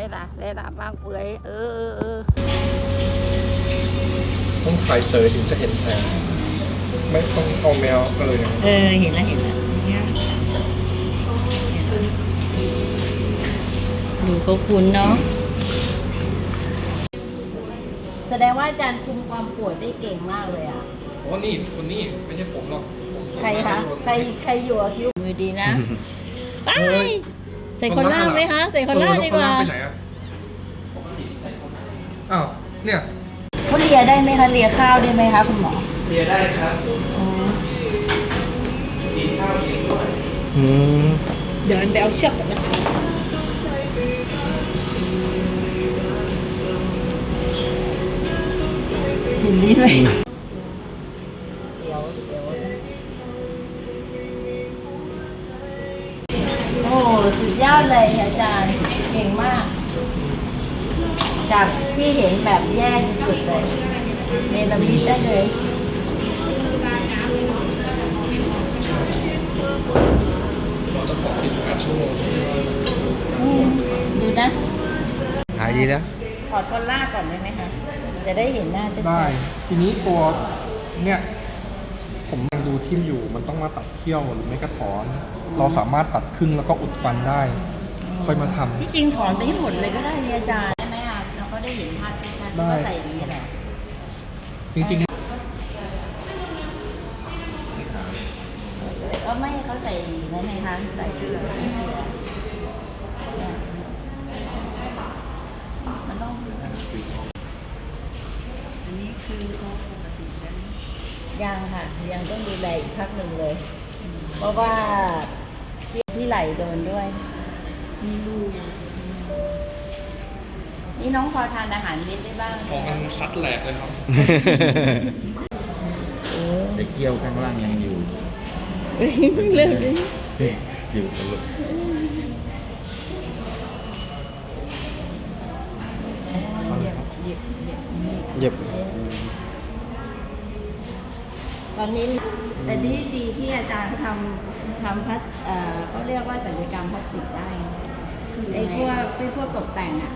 ได้ละได้ละบางเปื่อยเออเออเออต้องถ่ายเฉยถึงจะเห็นแผลไม่ต้องเอาแมวเอออย่างนี้เออเห็นแล้วเห็นแล้วเนี่ยดูเขาคุ้นเนาะแสดงว่าอาจารย์คุมความปวดได้เก่งมากเลยอะโอ้นี่คนนี้ไม่ใช่ผมหรอกผมใครคะใครใครอยู่อะคิวมือดีนะ ไปเฮ้ย ใส่คนล่างไหมคะ ใส่คนล่างดีกว่าเออแล้คนล่งไปไหนอะอ้าวเนี่ยเขาเลียได้ไหมคะเลียข้าวได้ไหมคะคุณหมอเรียนได้ครับอ๋อกินข้าวเองด้วยอืมเดินไปเอาเชือกก่อนนะเห็นนี้ไหม ที่เห็นแบบแย่สุดๆเลยเนรมิตได้เลยเราต้องบอกสิบแปดชั่วโมงอืมดูนะ หายดีแล้ว ถอดคอลล่าก่อนได้ไหมคะ จะได้เห็นหน้าชัดๆได้ทีนี้ตัวเนี่ยผมยังดูทิ่มอยู่มันต้องมาตัดเขี้ยวหรือไม่ก็ถอน เราสามารถตัดครึ่งแล้วก็อุดฟันได้ ค่อยมาทำ ที่จริงถอนไปให้หมดเลยก็ได้นี่อาจารย์ ได้ไหมอะเราก็ได้เห็นภาพชัดๆได้ก็ใส่อย่างนี้แหละจริงก็ไม่ให้เขาใส่นั่นไงคะใส่เนี่ยมันต้องอันนี้คือเขาปกติแล้วยังค่ะ ยังต้องดูแลอีกพักหนึ่งเลย เพราะว่าที่ที่ไหลโดนด้วยมีลูก นี่น้องพอทานอาหารเม็ดได้บ้างๆของมันซัดแหลกเลยครับโอ้แต่เกี้ยวข้างล่างยังอยู่เริ่มดิอยู่ตลอดเหยียบเหยียบเย็บตอนนี้แต่ดีดีที่อาจารย์ทำทำพลาสเอ่อเขาเรียกว่าศัลยกรรมพลาสติกได้ไอ้พวกไอ้พวกตกแต่งอะ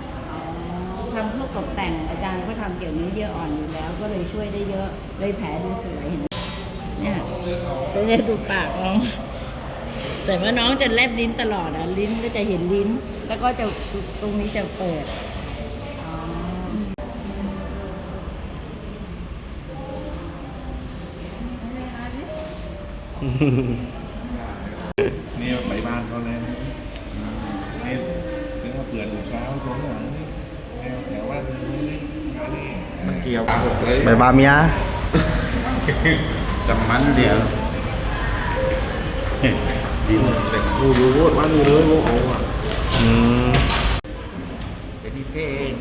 ทำพวกตกแต่งอาจารย์ก็ทำเกี่ยวนี้เยื่ออ่อนอยู่แล้ว ก็เลยช่วยได้เยอะเลยแผลดูสวยเห็นไหมเนี่ยจะได้ดูปากน้อง แต่ว่าน้องจะแลบลิ้นตลอดอะลิ้นก็จะเห็นลิ้น แล้วก็จะตรงนี้จะเปิดอ๋อนี่ไปบ้านเขาเลยนะนี่ถึงว่าเปลือนเช้าตรงหลังนี่ มานี่มันเกี่ยวหมดเลยใบบาเมียจำมันเดียวดีเลยแต่กูรู้ว่านี่เลยว่าโอ้อะอืมเป็นนี่เพลง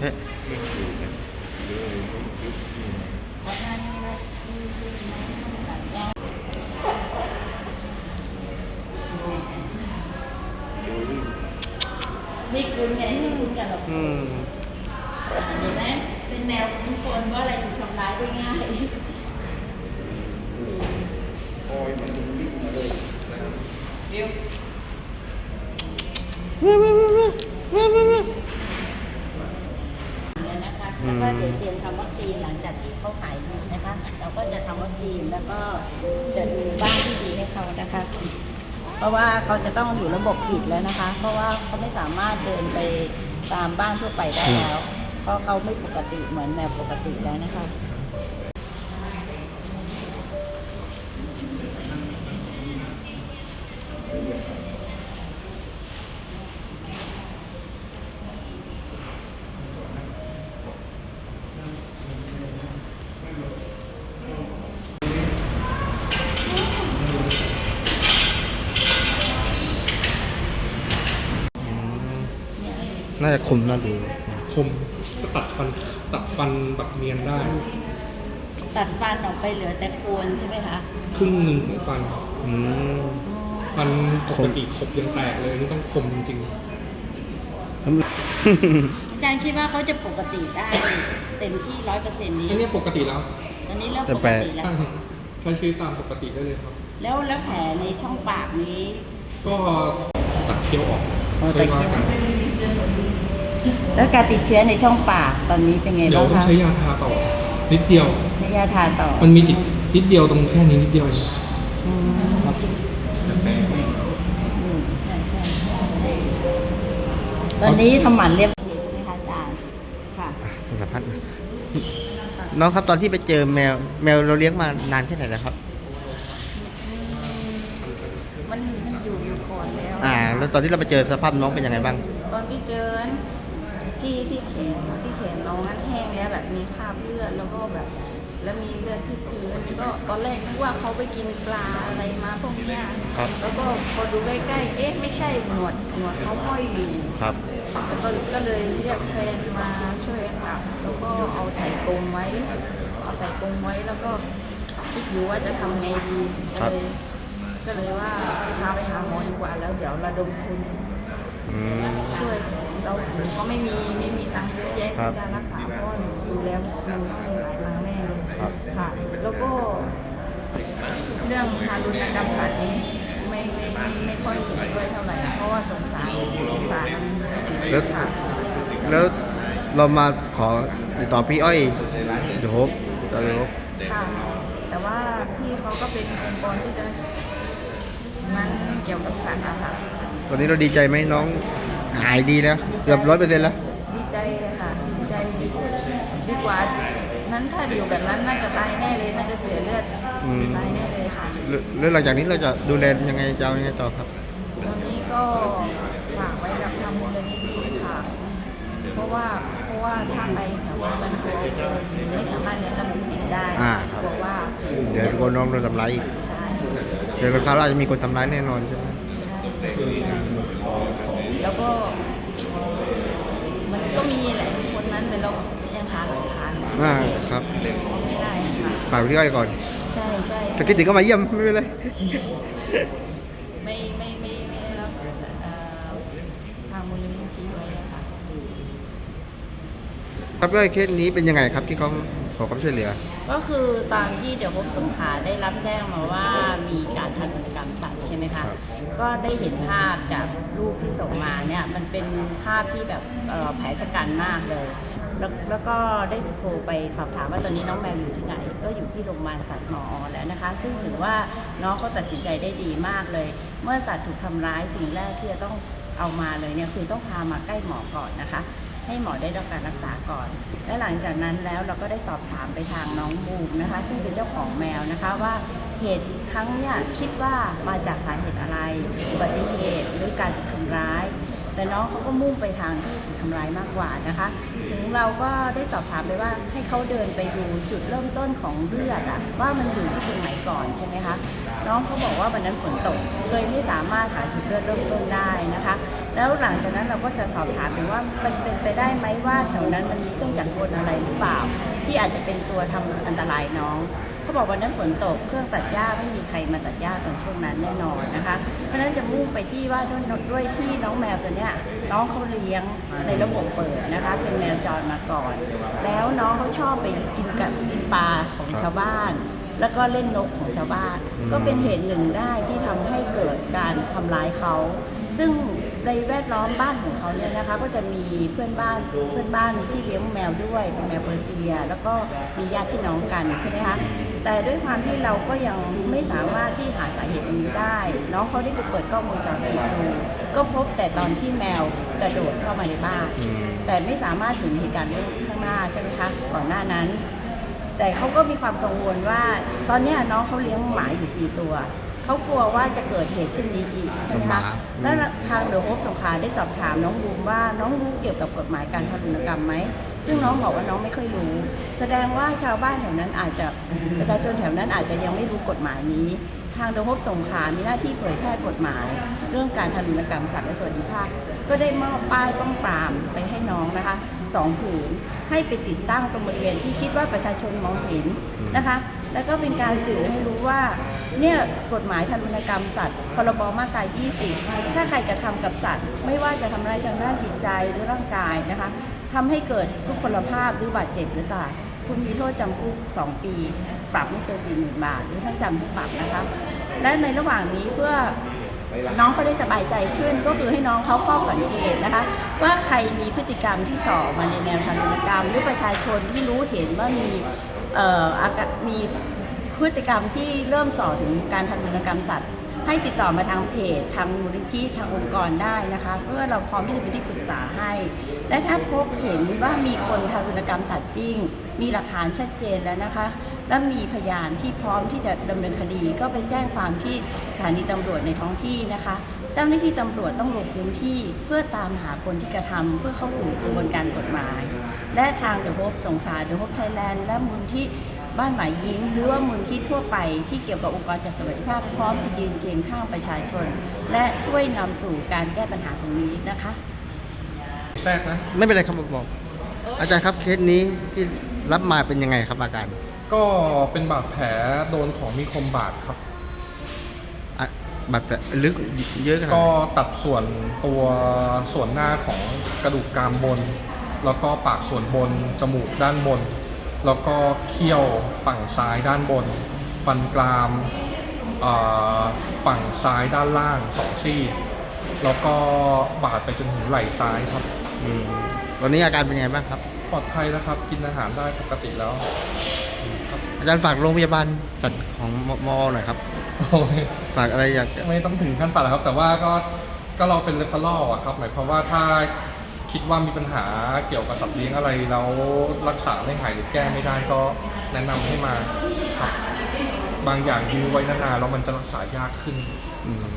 เฮ้ยเพลงอยู่กันเลยไม่คุ้นไงไม่คุ้นกันหรอก อืม เห็นไหมเป็น แมวคุ้นคนว่าอะไรถูกทำร้ายได้ง่ายโอ้ยมันวิ่งมาเลยเดี๋ยวแล้วนะคะแล้วก็เดี๋ยวเตรียมทำวัคซีนหลังจากที่เขาหายดีนะคะ เราก็จะทำวัคซีนแล้วก็จะดูบ้านที่ดีให้เขานะคะ เพราะว่าเขาจะต้องอยู่ระบบปิดแล้วนะคะ เพราะว่าเขาไม่สามารถเดินไปตามบ้านทั่วไปได้แล้ว เพราะเขาไม่ปกติเหมือนแมวปกติแล้วนะคะ น่าจะคมน่าดู คมก็ตัดฟันตัดฟันแบบเนียนได้ ตัดฟันออกไปเหลือแต่โคนใช่ไหมคะครึ่งหนึ่งของฟัน อืมฟันปกติขบยังแตกเลยนี่ต้องคมจริงอาจารย์คิดว่าเขาจะปกติได้ เต็มที่ร้อยเปอร์เซ็นต์ๆนี้อันนี้ปกติแล้วตอนนี้เริ่มแต่ปกแปลติแล้ว ใช้ชีวิตตามปกติได้เลยครับ แล้วแล้วแผลในช่องปากนี้ ก็ตัดเคี้ยวออกอ๋อตัดเคี้ยวค่อว่ากัน แล้วการติดเชื้อในช่องปากตอนนี้เป็นไงเดี๋ยวบ้างต้องคะใช้ยาทาต่อนิดเดียว ใช้ยาทาต่อมันมีติดนิดเดียวตรงแค่นี้นิดเดียวเองอืมครับอืมใช่ใช่ตอนนี้ทำหมันเรียบร้อยใช่ไหมคะอาจารย์ค่ะอะสัมภาษณ์หน่อยน้องครับตอนที่ไปเจอแมวแมวเราเลี้ยงมานานแค่ไหนแล้วครับ มันมันอยู่อยู่ก่อนแล้ว อ่า แล้วตอนที่เราไปเจอสภาพน้องเป็นยังไงบ้าง ตอนที่เจอ ที่ที่แขนที่แขนน้องนั้นแห้งแล้วแบบมีคราบเลือดแล้วก็แบบ แล้วมีเลือดที่พื้นก็ตอนแรกนึกว่าเขาไปกินปลาอะไรมาพวกเนี้ยครับแล้วก็พอดูใกล้ๆเอ๊ะไม่ใช่หนวดหนวดเขาห้อยอยู่ครับแล้วก็ก็เลยเรียกแฟนมาช่วยจับแล้วก็เอาใส่กรงไว้เอาใส่กรงไว้แล้วก็คิดอยู่ว่าจะทำไงดีก็เลยก็เลยว่าพาไปหาหมอดีกว่าแล้วเดี๋ยวระดมทุน อืม ช่วยเราก็ไม่มีไม่มีตังค์เยอะแยะครับที่จะรักษาเพราะว่าหนูดูแล้วมันต้องมีหลายตังค์แน่เลยครับ ค่ะ แล้วก็เรื่องทารุณกรรมสัตว์นี้ไม่ไม่ไม่ไม่ค่อยเห็นด้วยเท่าไหร่เพราะว่าสงสารสงสารมันแล้วค่ะแล้วเรามาขอติดต่อพี่อ้อยเดี๋ยวโฮปเดี๋ยวโฮปค่ะ แต่ว่าพี่เขาก็เป็นองค์กรที่จะมันเกี่ยวกับสัตว์อะค่ะ ตอนนี้เราดีใจไหมน้องหายดีแล้วเกือบร้อยเปอร์เซ็นต์แล้ว ดีใจเลยค่ะดีใจดีกว่า นั้นถ้าอยู่แบบนั้นน่าจะตายแน่เลยน่าจะเสียเลือดอืม ตายแน่เลยค่ะแล้วแล้วหลังจากนี้เราจะดูแลยังไงจะเอายังไงต่อครับ ตอนนี้ก็ฝากไว้กับทางมูลนิธิค่ะ เพราะว่าเพราะว่าถ้าไปแถวนั้นมันกลัวไม่สามารถเลี้ยงแล้วมันติดได้อ่าครับกลัวว่าเดี๋ยวโดนน้องโดนทำร้ายอีกใช่ เดี๋ยวคราวหน้าจะมีคนทำร้ายแน่นอนใช่ไหม แล้วก็มันก็มีแหละคนนั้นแต่เรายังหาหลักฐานอ่าครับไม่ได้ค่ะฝากพี่อ้อยก่อน ใช่ใช่ถ้าคิดถึงก็มาเยี่ยมไม่เป็นไร ไม่ไม่ไม่ไม่ได้รับเอ่อทางมูลนิธิไว้อะค่ะ ครับพี่อ้อยเคสนี้เป็นยังไงครับที่เขาขอความช่วยเหลือ ก็คือตอนที่เดี๋ยวพบสงขลาได้รับแจ้งมาว่ามีการทารุณกรรมสัตว์ใช่ไหมคะครับก็ได้เห็นภาพจากรูปที่ส่งมาเนี่ยมันเป็นภาพที่แบบเอ่อแผลชะกันมากเลย แล้วแล้วก็ได้โทรไปสอบถามว่าตอนนี้น้องแมวอยู่ที่ไหน ก็อยู่ที่โรงพยาบาลสัตว์หมอแล้วนะคะ ซึ่งถือว่าน้องเขาตัดสินใจได้ดีมากเลย เมื่อสัตว์ถูกทำร้ายสิ่งแรกที่จะต้องเอามาเลยเนี่ยคือต้องพามาใกล้หมอก่อนนะคะ ให้หมอได้รับการรักษาก่อน และหลังจากนั้นแล้วเราก็ได้สอบถามไปทางน้องบูมนะคะ ซึ่งเป็นเจ้าของแมวนะคะว่าเหตุครั้งเนี่ยคิดว่ามาจากสาเหตุอะไร อุบัติเหตุหรือการถูกทำร้าย แต่น้องเขาก็มุ่งไปทางที่ถูกทำร้ายมากกว่านะคะ ถึงเราก็ได้สอบถามไปว่าให้เขาเดินไปดูจุดเริ่มต้นของเลือดอะว่ามันอยู่ที่ตรงไหนก่อนใช่ไหมคะ น้องเขาบอกว่าวันนั้นฝนตกเลยไม่สามารถหาจุดเลือดเริ่มต้นได้นะคะ แล้วหลังจากนั้นเราก็จะสอบถามไปว่ามันเป็นไปได้ไหมว่าแถวนั้นมันมีเครื่องจักรกลอะไรหรือเปล่า ที่อาจจะเป็นตัวทำอันตรายน้อง เขาบอกวันนั้นฝนตกเครื่องตัดหญ้าไม่มีใครมาตัดหญ้าตอนช่วงนั้นแน่นอนนะคะ เพราะฉะนั้นจะมุ่งไปที่ว่าด้วยด้วยที่น้องแมวตัวเนี้ยน้องเขาเลี้ยงในระบบเปิดนะคะ เป็นแมวจรมาก่อน แล้วน้องเขาชอบไปกินกับกินปลาของชาวบ้าน แล้วก็เล่นนกของชาวบ้าน ก็เป็นเหตุหนึ่งได้ที่ทำให้เกิดการทำร้ายเขาซึ่ง ในแวดล้อมบ้านของเขาเนี่ยนะคะก็จะมีเพื่อนบ้านเพื่อนบ้านที่เลี้ยงแมวด้วยเป็นแมวเปอร์เซีย แล้วก็มีญาติพี่น้องกันใช่ไหมคะแต่ด้วยความที่เราก็ยังไม่สามารถที่หาสาเหตุตรงนี้ได้ น้องเขาได้ไปเปิดกล้องวงจรปิดดูก็พบแต่ตอนที่แมวกระโดดเข้ามาในบ้านอืมแต่ไม่สามารถเห็นเหตุการณ์ข้างหน้าใช่ไหมคะก่อนหน้านั้น แต่เขาก็มีความกังวลว่า ตอนเนี้ยน้องเขาเลี้ยงหมาอยู่สี่ตัว เขากลัวว่าจะเกิดเหตุเช่นนี้อีกใช่ไหมหมาคะอืมแล้วทางเดอะโฮปสงขลาได้สอบถามน้องบูมว่าน้องรู้เกี่ยวกับกฎหมายการทารุณกรรมไหมซึ่งน้องบอกว่าน้องไม่ค่อยรู้ แสดงว่าชาวบ้านแถวนั้นอาจจะประชาชนแถวนั้นอาจจะยังไม่รู้กฎหมายนี้ ทางเดโฮปสงขามีหน้าที่เผยแพร่กฎหมาย เรื่องการทารุณกรรมสัตว์และสวัสดิภาพ ก็ได้มอบป้ายป้องปรามไปให้น้องนะคะสองผืนให้ไปติดตั้งตรงบริเวณที่คิดว่าประชาชนมองเห็นนะคะ แล้วก็เป็นการสื่อให้รู้ว่าเนี่ยกฎหมายทารุณกรรมสัตว์พรบมาตรา 20 ถ้าใครกระทำกับสัตว์ ไม่ว่าจะทำร้ายทางด้านจิตใจหรือร่างกายนะคะทำให้เกิดทุกพลภาพหรือบาดเจ็บหรือตาย คุณมีโทษจำคุก 2 ปี ปรับไม่เกิน40,000บาท หรือทั้งจำทั้งปรับนะคะ และในระหว่างนี้เพื่อน้องเขาได้สบายใจขึ้นก็คือให้น้องเขาเฝ้าสังเกตนะคะ ว่าใครมีพฤติกรรมที่ส่อมาในแนวทารุณกรรม หรือประชาชนที่รู้เห็นว่ามีเอ่ออากมีพฤติกรรมที่เริ่มส่อถึงการทารุณกรรมสัตว์ ให้ติดต่อมาทางเพจทางมูลนิธิทางองค์กรได้นะคะ เพื่อเราพร้อมที่จะเป็นที่ปรึกษาให้ และถ้าพบเห็นว่ามีคนทารุณกรรมสัตว์จริง มีหลักฐานชัดเจนแล้วนะคะ และมีพยานที่พร้อมที่จะดำเนินคดี ก็ไปแจ้งความที่สถานีตำรวจในท้องที่นะคะ เจ้าหน้าที่ตำรวจต้องลงพื้นที่เพื่อตามหาคนที่กระทำเพื่อเข้าสู่กระบวนการกฎหมาย และทางเดอะโฮปสงขลาเดอะโฮปไทยแลนด์และมูลที่ บ้านหมายยิ้มหรือว่ามูลที่ทั่วไปที่เกี่ยวกับองค์กรจัดสวัสดิภาพพร้อมจะยืนเคียงข้างประชาชน และช่วยนำสู่การแก้ปัญหาตรงนี้นะคะ แทรกนะไม่เป็นไรครับบอก อาจารย์ครับเคสนี้ที่รับมาเป็นยังไงครับอาการก็เป็นบาดแผลโดนของมีคมบาดครับ อะบาดแผลลึกเยอะขนาดก็ไหนตัดส่วนตัวส่วนหน้าของกระดูกกรามบน แล้วก็ปากส่วนบนจมูกด้านบน แล้วก็เขี้ยวฝั่งซ้ายด้านบน ฟันกรามเอ่อฝั่งซ้ายด้านล่างสองซี่ แล้วก็บาดไปจนถึงไหล่ซ้ายครับ อืมวันนี้อาการเป็นยังไงบ้างครับ ปลอดภัยแล้วครับ กินอาหารได้ปกติแล้วครับอาจารย์ฝากโรงพยาบาลสัตว์ของมมอหน่อยครับโอ้ยฝากอะไรอยากจะ ไม่ต้องถึงขั้นฝาดหรอกครับ แต่ว่าก็ก็เราเป็นเรฟเฟอรัลอะครับ หมายความว่าถ้า คิดว่ามีปัญหาเกี่ยวกับสัตว์เลี้ยงอะไรแล้วรักษาไม่หายหรือแก้ไม่ได้ก็แนะนำให้มาครับ บางอย่างยื้อไว้นานๆแล้วมันจะรักษายากขึ้น อืม